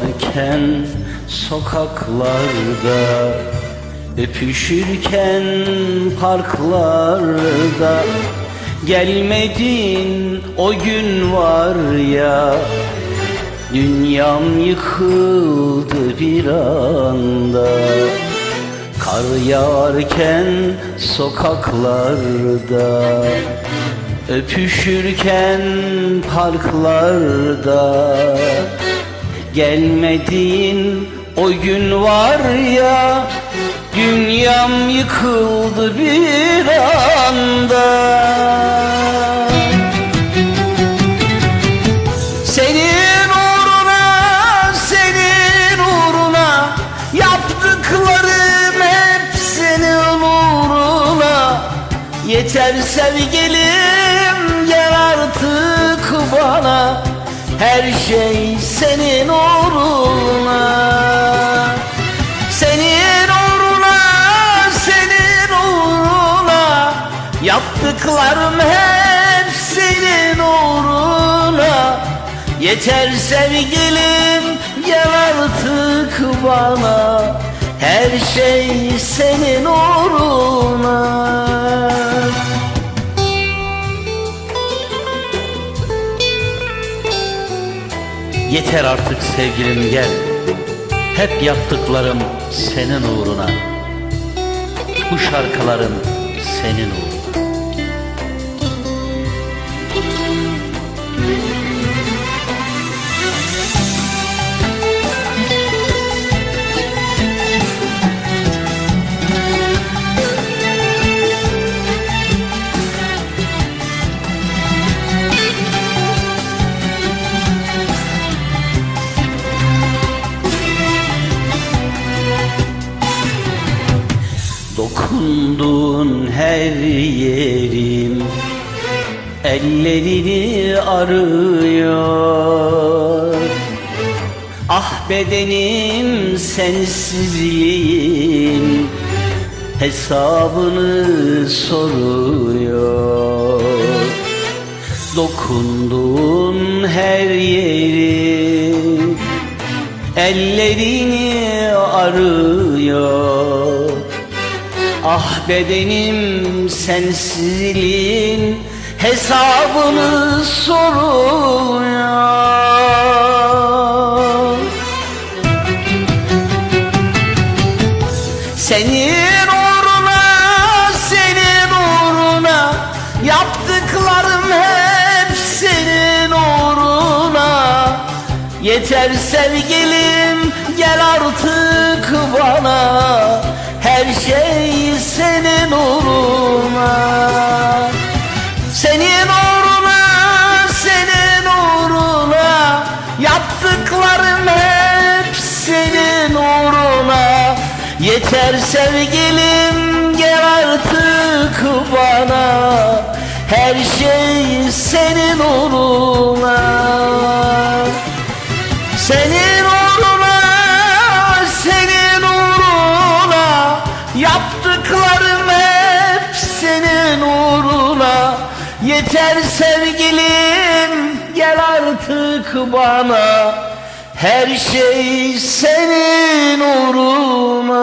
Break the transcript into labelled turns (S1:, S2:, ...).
S1: Ağlarken sokaklarda Öpüşürken parklarda. Gelmedin o gün var ya Dünyam yıkıldı bir anda. Kar yağarken sokaklarda Öpüşürken parklarda Gelmedin o gün var ya Dünyam yıkıldı bir anda. Senin uğruna, senin uğruna Yaptıklarım hep senin uğruna. Yeter sevgilim gel artık bana Her şey senin uğruna. Senin uğruna, senin uğruna. Yaptıklarım hep senin uğruna. Yeter sevgilim gel artık bana. Her şey senin uğruna Yeter artık sevgilim gel. Hep yaptıklarım senin uğruna. Bu şarkılarım senin uğruna Dokundun her yerim. Ellerini arıyor. Ah bedenim sensizliğin Hesabını soruyor. Dokundun her yerim Ellerini arıyor Ah bedenim sensizliğin hesabını soruyor. Senin uğruna, senin uğruna Yaptıklarım hep senin uğruna. Yeter sevgilim gel artık bana Yeter sevgilim gel artık bana. Her şey senin uğruna. Senin uğruna, senin uğruna. Yaptıklarım hep senin uğruna. Yeter sevgilim gel artık bana Her şey senin uğruna